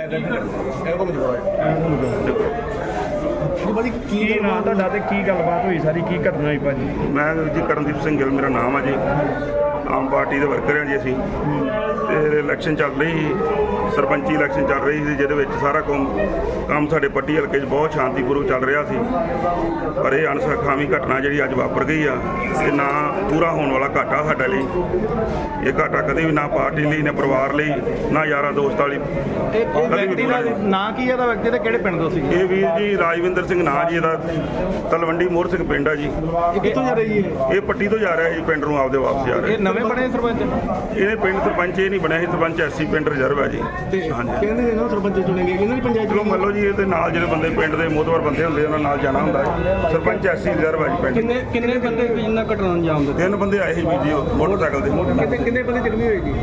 ഏകോപതി പോയി ഏകോപതി ਕੀ ਨਾਂ ਤੁਹਾਡਾ ਤੇ ਕੀ ਗੱਲਬਾਤ ਹੋਈ ਸਾਰੀ? ਕੀ ਘਟਨਾ ਹੋਈ ਭਾਜੀ? ਮੈਂ ਜੀ ਕਰਨਦੀਪ ਸਿੰਘ ਗਿੱਲ ਮੇਰਾ ਨਾਮ ਆ ਜੀ। ਆਮ ਪਾਰਟੀ ਦੇ ਵਰਕਰ ਹਾਂ ਜੀ ਅਸੀਂ। ਤੇ ਇਲੈਕਸ਼ਨ ਚੱਲ ਰਹੀ ਸੀ। ਸਰਪੰਚੀ ਇਲੈਕਸ਼ਨ ਚੱਲ ਰਹੀ ਸੀ ਜਿਹਦੇ ਵਿੱਚ ਸਾਰਾ ਕੰਮ ਕੰਮ ਸਾਡੇ ਪੱਟੀ ਹਲਕੇ 'ਚ ਬਹੁਤ ਸ਼ਾਂਤੀਪੂਰਵਕ ਚੱਲ ਰਿਹਾ ਸੀ। ਪਰ ਇਹ ਅਣਸਖਾਵੀ ਘਟਨਾ ਜਿਹੜੀ ਅੱਜ ਵਾਪਰ ਗਈ ਆ ਇਹ ਨਾ ਪੂਰਾ ਹੋਣ ਵਾਲਾ ਘਾਟਾ ਸਾਡੇ ਲਈ। ਇਹ ਘਾਟਾ ਕਦੇ ਵੀ ਨਾ ਪਾਰਟੀ ਲਈ ਨਾ ਪਰਿਵਾਰ ਲਈ ਨਾ ਯਾਰਾਂ ਦੋਸਤਾਂ ਲਈ। ਇਹ ਵਿਅਕਤੀ ਦਾ। ਨਾਂ ਕੀ ਹੈ ਦਾ ਵਿਅਕਤੀ ਤੇ ਕਿਹੜੇ ਪਿੰਡ ਤੋਂ ਸੀ ਇਹ ਵੀਰ ਜੀ ਰਾਜਵਿੰਦਰ ਸਿੰਘ ਨਾਂ ਜੀ ਇਹਦਾ ਤਲਵੰਡੀ ਮੋਹਰ ਸਿੰਘ ਪਿੰਡ ਆ ਜੀ। ਇਹ ਕਿੱਥੋਂ ਜਾ ਰਹੀ ਹੈ? ਇਹ ਪੱਟੀ ਤੋਂ ਜਾ ਰਿਹਾ ਜੀ ਪਿੰਡ ਨੂੰ ਆਪਦੇ ਵਾਪਸ ਜਾ ਰਿਹਾ। ਇਹ ਨਵੇਂ ਬਣੇ ਸਰਪੰਚ? ਇਹਨੇ ਪਿੰਡ ਸਰਪੰਚ ਇਹ ਨਹੀਂ ਬਣਿਆ ਸਰਪੰਚ ਐਸੀ ਪਿੰਡ ਰਿਜ਼ਰਵ ਹੈ ਜੀ। ਤੇ ਹਾਂਜੀ। ਕਹਿੰਦੇ ਨੇ ਨਾ ਸਰਪੰਚ ਚੁਣੇ ਗਏ ਇਹਨਾਂ ਦੀ ਪੰਚਾਇਤ ਚਲੋ ਮੰਨ ਲਓ ਜੀ ਇਹਦੇ ਨਾਲ ਜਿਹੜੇ ਬੰਦੇ ਪਿੰਡ ਦੇ ਮੋਹਤਵਰ ਬੰਦੇ ਹੁੰਦੇ ਉਹਨਾਂ ਨਾਲ ਜਾਣਾ ਹੁੰਦਾ ਸਰਪੰਚ ਐਸੀ ਰਿਜ਼ਰਵ ਹੈ ਜੀ ਪਿੰਡ। ਕਿੰਨੇ ਕਿੰਨੇ ਬੰਦੇ ਇਹਨਾਂ ਘਟਨਾ ਅੰਜਾਮ ਦਿੱਤੇ? ਤਿੰਨ ਬੰਦੇ ਆਏ ਸੀ ਵੀ ਜੀ ਉਹ ਮੋਟਰਸਾਈਕਲ ਦੇ। ਕਿੰਨੇ ਕਿੰਨੇ ਬੰਦੇ ਜ਼ਖਮੀ ਹੋਏ ਜੀ?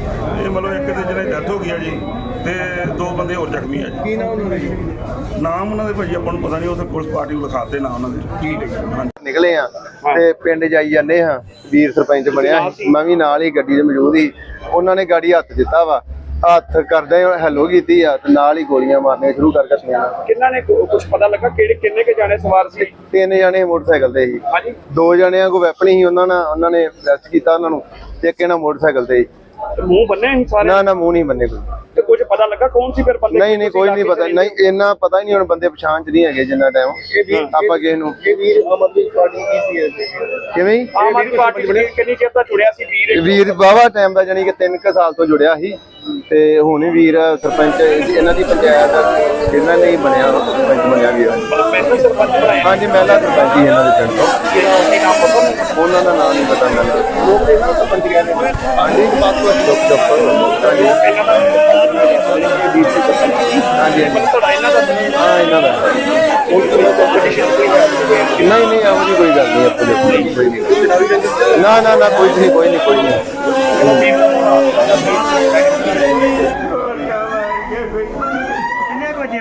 ਇਹ ਮਤਲਬ ਇੱਕ ਦੇ ਜਿਹੜੇ ਡੈਥ ਹੋ ਗਈ ਆ ਜੀ। ਤੇ ਦੋ ਬੰਦੇ ਹੋਰ ਜ਼ਖਮੀ ਆ ਜੀ। ਕੀ ਨਾਮ ਉਹਨਾਂ ਦਾ ਨਾਮ ਉਹਨਾਂ ਦੇ ਭਾਜੀ ਆਪਾਂ ਨੂੰ ਪਤਾ ਨਹੀਂ ਉੱਥੇ ਪੁਲਿਸ ਪਾਰਟੀ ਨੂੰ ਲਿਖਾਤੇ ਨਾ ਉਹਨਾਂ ਦੇ। ਠੀਕ ਹੈ ਨਿਕਲੇ ਆ ਤੇ ਪਿੰਡ ਜਾਈ ਜਾਂਦੇ ਹਾਂ ਵੀਰ ਸਰਪੰਚ ਬਣਿਆ। ਮੈਂ ਵੀ ਨਾਲ ਹੀ ਗੱਡੀ ਦੇ ਮੌਜੂਦ ਸੀ। ਉਹਨਾਂ ਨੇ ਗਾੜੀ ਹੱਥ ਦਿੱਤਾ ਵਾ। ਹੱਥ ਕਰਦੇ ਹੈਲੋ ਕੀਤੀ ਆ ਤੇ ਨਾਲ ਹੀ ਗੋਲੀਆਂ ਮਾਰਨੀਆਂ ਸ਼ੁਰੂ ਕਰ ਦਿੱਤੀਆਂ। ਕਿੰਨਾ ਨੇ ਕੁਝ ਪਤਾ ਲੱਗਾ ਕਿਹੜੇ ਕਿੰਨੇ ਕੇ ਜਾਣੇ ਸਵਾਰ ਸੀ? ਤਿੰਨ ਜਣੇ ਮੋਟਰਸਾਈਕਲ ਤੇ ਸੀ। ਹਾਂਜੀ। ਦੋ ਜਣਿਆਂ ਕੋ ਵੈਪਨ ਸੀ ਉਹਨਾਂ ਨਾਲ ਉਹਨਾਂ ਨੇ ਅਰੈਸਟ ਕੀਤਾ ਉਹਨਾਂ ਨੂੰ ਤੇ ਇੱਕ ਇਹਨਾਂ ਮੋਟਰਸਾਈਕਲ ਤੇ ਸੀ। ਮੂੰਹ ਬੰਨੇ ਸੀ ਸਾਰੇ? ਨਾ ਨਾ ਮੂੰਹ ਨਹੀਂ ਬੰਨੇ ਕੋਈ। ਪਤਾ ਲੱਗਾ ਕੌਣ ਸੀ ਫਿਰ ਬੰਦੇ ਨਹੀਂ ਨਹੀਂ ਕੋਈ ਨਹੀਂ ਪਤਾ ਨਹੀਂ ਇੰਨਾ ਪਤਾ ਹੀ ਨਹੀਂ ਹੁਣ ਬੰਦੇ ਪਛਾਣ ਚ ਨਹੀਂ ਹੈਗੇ ਜਿੰਨਾ ਟਾਈਮ ਆਪਾਂ ਕਿਸੇ ਨੂੰ ਇਹ ਵੀਰ ਆਮ ਆਦਮੀ ਪਾਰਟੀ ਕੀ ਸੀ ਕਿਵੇਂ? ਆਮ ਆਦਮੀ ਪਾਰਟੀ ਚ ਕਿੰਨੀ ਚਿਰ ਦਾ ਜੁੜਿਆ ਸੀ ਵੀਰ ਵੀਰ ਬਾਵਾ ਟਾਈਮ ਦਾ ਜਾਨੀ ਕਿ 3 ਕੁ ਸਾਲ ਤੋਂ ਜੁੜਿਆ ਸੀ ਤੇ ਹੁਣ ਵੀਰ ਸਰਪੰਚ ਇਹਨਾਂ ਦੀ ਪੰਚਾਇਤ ਇਹਨਾਂ ਨੇ ਹੀ ਬਣਿਆ ਸਰਪੰਚ ਬਣਿਆ ਵੀਰ ਹਾਂਜੀ ਮਹਿਲਾ ਸਰਪੰਚ ਹੀ ਇਹਨਾਂ ਦੇ ਪਿੰਡ ਤੋਂ ਉਹਨਾਂ ਦਾ ਨਾਮ ਨਹੀਂ ਪਤਾ ਮੈਨੂੰ ਲੋਕ ਇਹਨਾਂ ਸਰਪੰਚ ਕਹਿੰਦੇ ਨੇ ਹਾਂਜੀ ਪਾਸਪੋਰਟ ਚੁੱਪ ਚੁੱਪ ਹਾਂਜੀ ਹਾਂਜੀ ਨਹੀਂ ਨਹੀਂ, ਇਹੋ ਜਿਹੀ ਕੋਈ ਗੱਲ ਨਹੀਂ, ਆਪਣੇ ਕੋਈ ਨਾ ਨਾ ਨਾ, ਕੋਈ ਨਹੀਂ ਕੋਈ ਨਹੀਂ ਕੋਈ ਨਹੀਂ। ਕਿੰਨੇ ਵਜੇ